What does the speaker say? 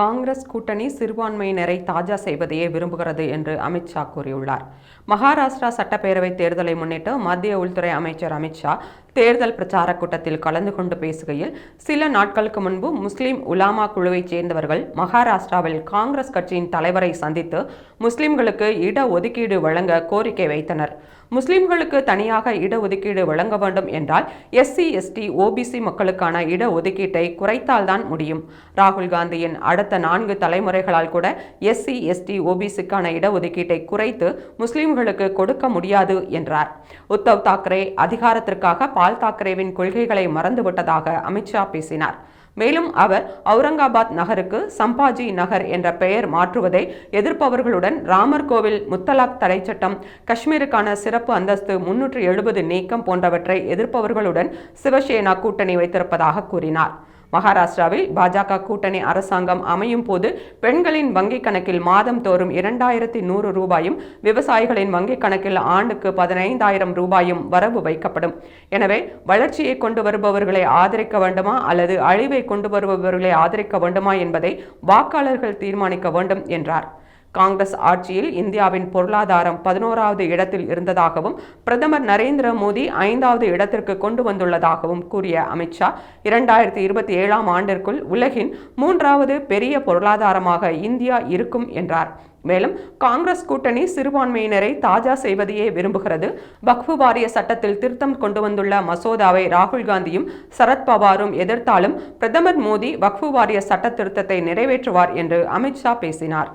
காங்கிரஸ் கூட்டணி சிறுபான்மையினரை தாஜா செய்வதையே விரும்புகிறது என்று அமித்ஷா கூறியுள்ளார். மகாராஷ்டிரா சட்டப்பேரவை தேர்தலை முன்னிட்டு மத்திய உள்துறை அமைச்சர் அமித்ஷா தேர்தல் பிரச்சார கூட்டத்தில் கலந்து கொண்டு பேசுகையில் சில நாட்களுக்கு முன்பு முஸ்லிம் உலாமா குழுவைச் சேர்ந்தவர்கள் மகாராஷ்டிராவில் காங்கிரஸ் கட்சியின் தலைவரை சந்தித்து முஸ்லிம்களுக்கு இட ஒதுக்கீடு வழங்க கோரிக்கை வைத்தனர். முஸ்லிம்களுக்கு தனியாக இடஒதுக்கீடு வழங்க வேண்டும் என்றால் எஸ்சி எஸ்டி ஓபிசி மக்களுக்கான இடஒதுக்கீட்டை குறைத்தால்தான் முடியும். ராகுல் காந்தியின் அடுத்த நான்கு தலைமுறைகளால் கூட எஸ்சி எஸ்டி ஓபிசிக்கான இடஒதுக்கீட்டை குறைத்து முஸ்லிம்களுக்கு கொடுக்க முடியாது என்றார். உத்தவ் தாக்கரே அதிகாரத்திற்காக பால் தாக்கரேவின் கொள்கைகளை மறந்துவிட்டதாக அமித்ஷா பேசினார். மேலும் அவர் அவுரங்காபாத் நகருக்கு சம்பாஜி நகர் என்ற பெயர் மாற்றுவதை எதிர்ப்பவர்களுடன் ராமர் கோவில் முத்தலாக் தடை சட்டம் காஷ்மீருக்கான சிறப்பு அந்தஸ்து முன்னூற்று எழுபது நீக்கம் போன்றவற்றை எதிர்ப்பவர்களுடன் சிவசேனா கூட்டணி வைத்திருப்பதாக கூறினார். மகாராஷ்டிராவில் பாஜக கூட்டணி அரசாங்கம் அமையும் போது பெண்களின் வங்கிக் கணக்கில் மாதம் தோறும் இரண்டாயிரத்தி நூறு ரூபாயும் விவசாயிகளின் வங்கிக் கணக்கில் ஆண்டுக்கு பதினைந்தாயிரம் ரூபாயும் வரவு வைக்கப்படும். எனவே வளர்ச்சியை கொண்டு வருபவர்களை ஆதரிக்க வேண்டுமா அல்லது அழிவை கொண்டு வருபவர்களை ஆதரிக்க வேண்டுமா என்பதை வாக்காளர்கள் தீர்மானிக்க வேண்டும் என்றார். காங்கிரஸ் ஆட்சியில் இந்தியாவின் பொருளாதாரம் பதினோராவது இடத்தில் இருந்ததாகவும் பிரதமர் நரேந்திர மோடி ஐந்தாவது இடத்திற்கு கொண்டு வந்துள்ளதாகவும் கூறிய அமித்ஷா இரண்டாயிரத்தி இருபத்தி ஏழாம் ஆண்டிற்குள் உலகின் மூன்றாவது பெரிய பொருளாதாரமாக இந்தியா இருக்கும் என்றார். மேலும் காங்கிரஸ் கூட்டணி சிறுபான்மையினரை தாஜா செய்வதையே விரும்புகிறது. வக்ஃபு வாரிய சட்டத்தில் திருத்தம் கொண்டு வந்துள்ள மசோதாவை ராகுல் காந்தியும் சரத்பவாரும் எதிர்த்தாலும் பிரதமர் மோடி வக்ஃபு வாரிய சட்ட திருத்தத்தை நிறைவேற்றுவார் என்று அமித்ஷா பேசினார்.